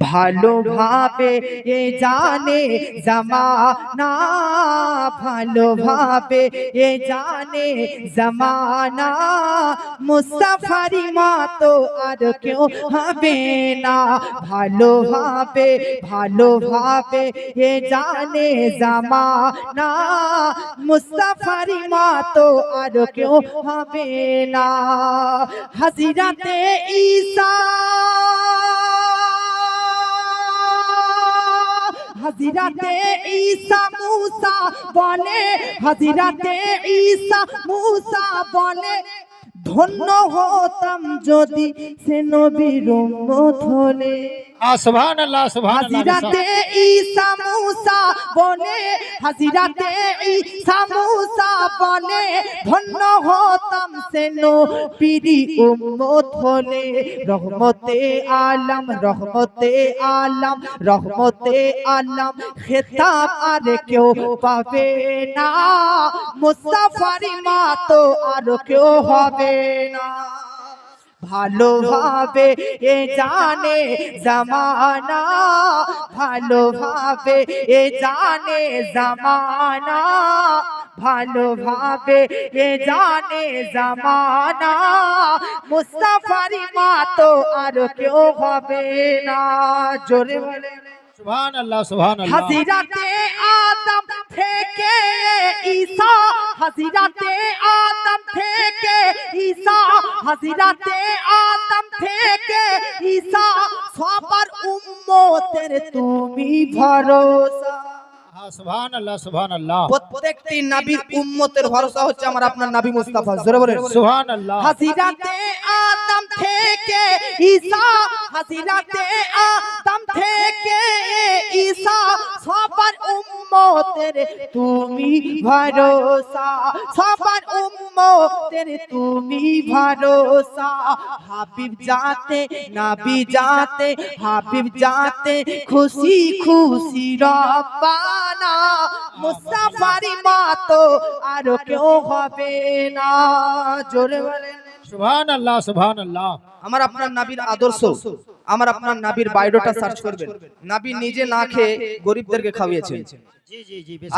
ভালোভাবে এ জানে জামানা, ভালোভাবে এ জানে জামানা। মুস্তাফারি মতো আর কেউ হবে না। ভালোভাবে ভালোভাবে এ জানে জামানা। মুস্তাফারি মতো আর কেউ হবে না। হাজিরাতে ঈসা হাজিরাতে ঈসা মুসা বলে হাজিরাতে ঈসা মুসা বলে, ধন্য হতাম যদি সে নবীর উম্মত হলে। আ সুবহান আল্লাহ সুবহান হাজিরাতে ঈসা মুসা বলে হাজিরাতে ঈসা মুসা বলে ধন্য হতাম সে নবীর উম্মত হলে। রহমতে আলম রহমতে আলম রহমতে আলম খেতাব আর কেউ পাবে না। মুস্তাফারি মা তো আর কেউ হবে না। ভালোভাবে এ জানে জামানা ভালোভাবে এ জানে জামানা ভালোভাবে এ জানে জামানা। মুস্তাফারি মা তো আর কেউ হবে না জোরে বলে সুবহান আল্লাহ সুবহান আল্লাহ হাজিরাতে আদম হাজিরাতে আদম থেকে ঈসা সবার উম্মতের তুমি ভরসা। প্রত্যেকটি নবীর উম্মতের ভরসা হচ্ছে আমার আপনার নবী মুস্তাফা জোরে বলেন। সুবহান আল্লাহ আদম থেকে ঈসা আদম থেকে ঈসা উম্মতের তুমি ভরসা সবার উম্মতের তুমি ভরসা। হাবিব যাতে নবী যাতে হাবিব যাতে খুশি খুশি রব্বানা। মুস্তাফারি মাতো আর কেউ হবে না। জোরে বলেন। সুবহান আল্লাহ সুবহান আল্লাহ আমার আপনার নাবির আদর্শ। আমার আপনার নাবির বায়োডাটা সার্চ করবেন। নাবি নিজে না খেয়ে গরিবদেরকে খাওয়িয়েছেন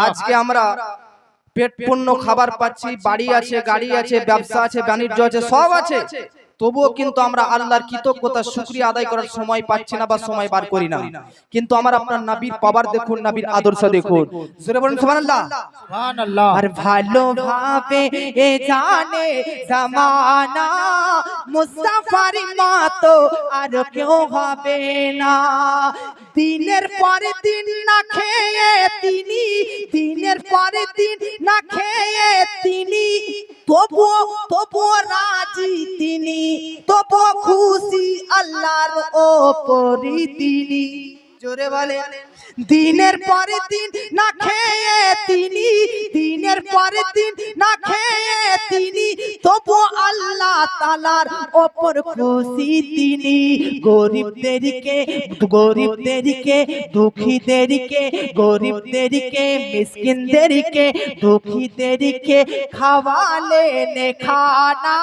আজকে আমরা পেট পূর্ণ খাবার পাচ্ছি বাড়ি আছে গাড়ি আছে ব্যবসা আছে বাণিজ্য আছে সব আছে। তবুও কিন্তু আমরা আল্লাহর কৃতজ্ঞতা শুক্রিয়া আদায় করার সময় পাচ্ছি না বা সময় বার করি না। কিন্তু আমার আপনার নাবির পাওয়ার দেখুন নাবির আদর্শ দেখুন। জোরে বলুন সুবহানাল্লাহ। সুবহান আল্লাহ আর এ জানে জামানা মুস্তাফার মতো আর কেউ হবে না। দিনের পরে দিন না খেয়ে তিনি দিনের পরে দিন না খেয়ে তিনি। তবুও তবুও রাজি তিনি তবুও খুশি আল্লাহর ওপরি তিনি। জোরে বলে দিনের পরে দিন না খেয়ে তিনি দিনের পরে দিন না খেয়ে তিনি তবু আল্লাহ তালার ওপর খুশি তিনি। গরিবদেরকে গরিবদেরকে দুঃখীদেরকে গরিবদেরকে মিসকিনদেরকে দুঃখীদেরকে খাওয়ালে খানা।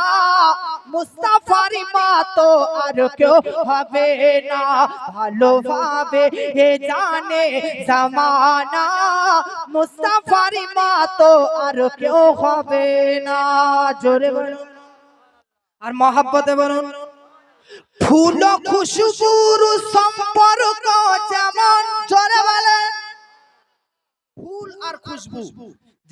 মুস্তাফারি মা তো আর কেউ হবে না। ভালোভাবে এ জানে জামানা। মুস্তাফারি মা তো আর কেউ হবে না। জোরে বলুন। আর মহাব্বতে বলুন। ফুল খুশবুর সম্পর্ক যেমন, জোরে বলেন। ফুল আর খুশবু।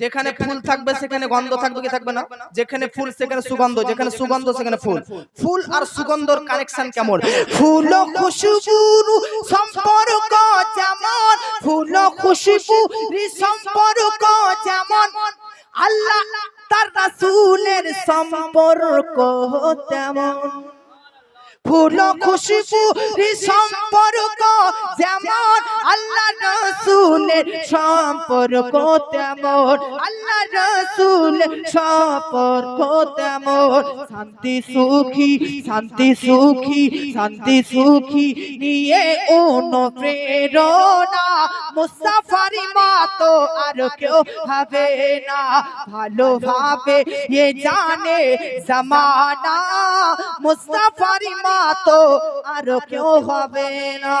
যেখানে ফুল থাকবে সেখানে গন্ধ থাকবে কি থাকবে না? যেখানে ফুল সেখানে সুগন্ধ যেখানে সুগন্ধ সেখানে ফুল। ফুল। আর সুগন্ধর কানেকশন কেমন? ফুল ও খুশবুর সম্পর্ক যেমন। ফুল ও খুশবুর সম্পর্ক যেমন। আল্লাহ তার রাসূলের সম্পর্ক তেমন। ফুল খুশবু সম্পর্ক যেমন আল্লাহ রসুলের সম্পর্ক তেমন আল্লাহ রসুলের সম্পর্ক তেমন। শান্তি সুখী শান্তি সুখী শান্তি সুখী নিয়ে অনুপ্রেরণা মুস্তাফারি মতো আর কেউ হবে না ভালোভাবে এ জানে জামানা। মুস্তাফারি মতো আর কেউ হবে না।